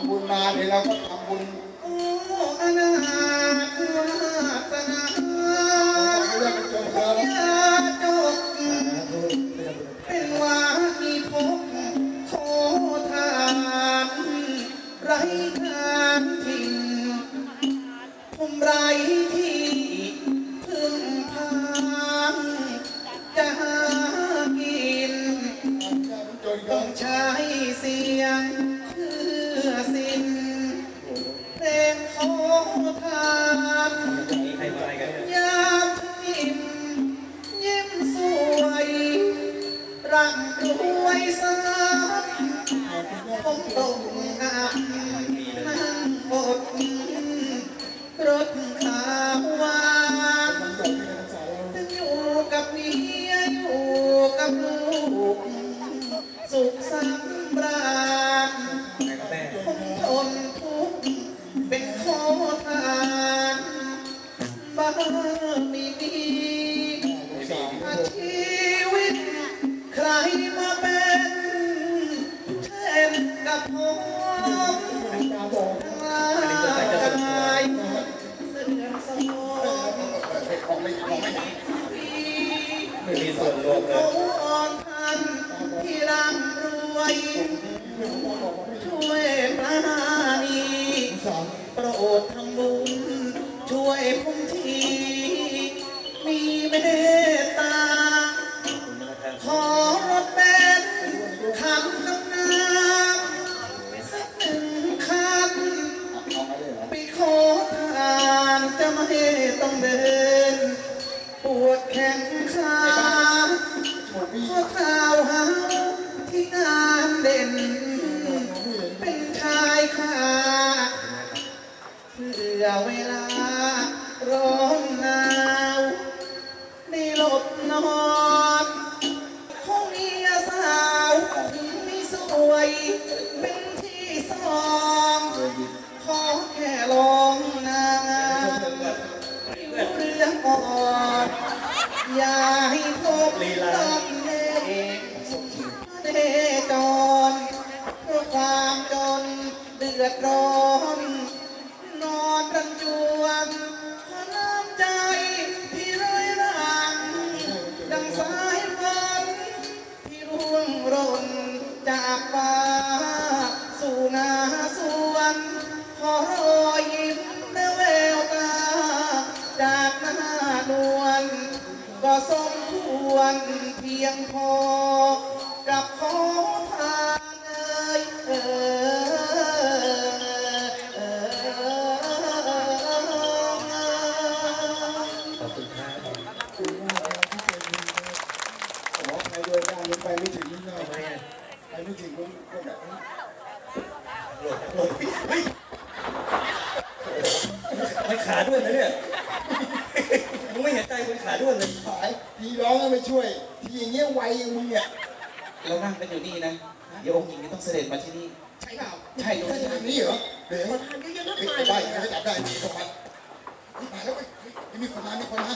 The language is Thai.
ำบุญมาเดี๋ยวเราก็ทำบุญโอ้อนาถวาสนาไม่ได้เป็นจนเกินยาจกเป็นวามีภพขอทานไรทางถิ่นผมไรที่พึ่งพางจะหากินจนต้เกิองนใช้เสียงเพื่ อสิ้นเพลงขอทานยามทิมยิ้มสวยร่ำรวยสาผมตกอับนั่งอดรถขาว ม่มีอาชีวิต ใครมาเป็นเช่นกับผมทั้งหลายเสื่อมสมองไม่มีส่วนรวมเลเขายอนทันที่ร่ำรวย ช่วยปราณี สอนโปรดท อเวลาร้อนหนาวได้หลบนอนของเมียสาวไม่สวย เป็นที่สองขอแค่ลองนางเรื่องอ่อนอย่าให้พบต้องเน่เน่จอนเพราะความจนเดือดร้อน อนรันจวนขน้ำใจที่ร้อยรังดังสายฝนที่ร่วงหร่นจากฟ้าสู่นาสวนขอรอยยิ้มและแววตา จากหน้านวลก็สมควรเพียงพอกับขอทานเอ่ยเอ่ย มันขาด้วยนะเนี่ยมึงไม่เห็นใจคนขาด้วยเลยขายพี่ร้องก็ไม่ช่วยพี่อย่างเงี้ยไวอย่างมึงเนี่ยเรานั่งกันอยู่นี่นะ เดี๋ยวองค์หญิงจะต้องเสด็จมาที่นี่ ใช่เปล่าใช่ใช่ทางนี้เหรอเดี๋ยวมาทานเยอะๆนะไปได้ไม่จับได้มีคนมามาแล้วเว้ยมีคนมามีคนมา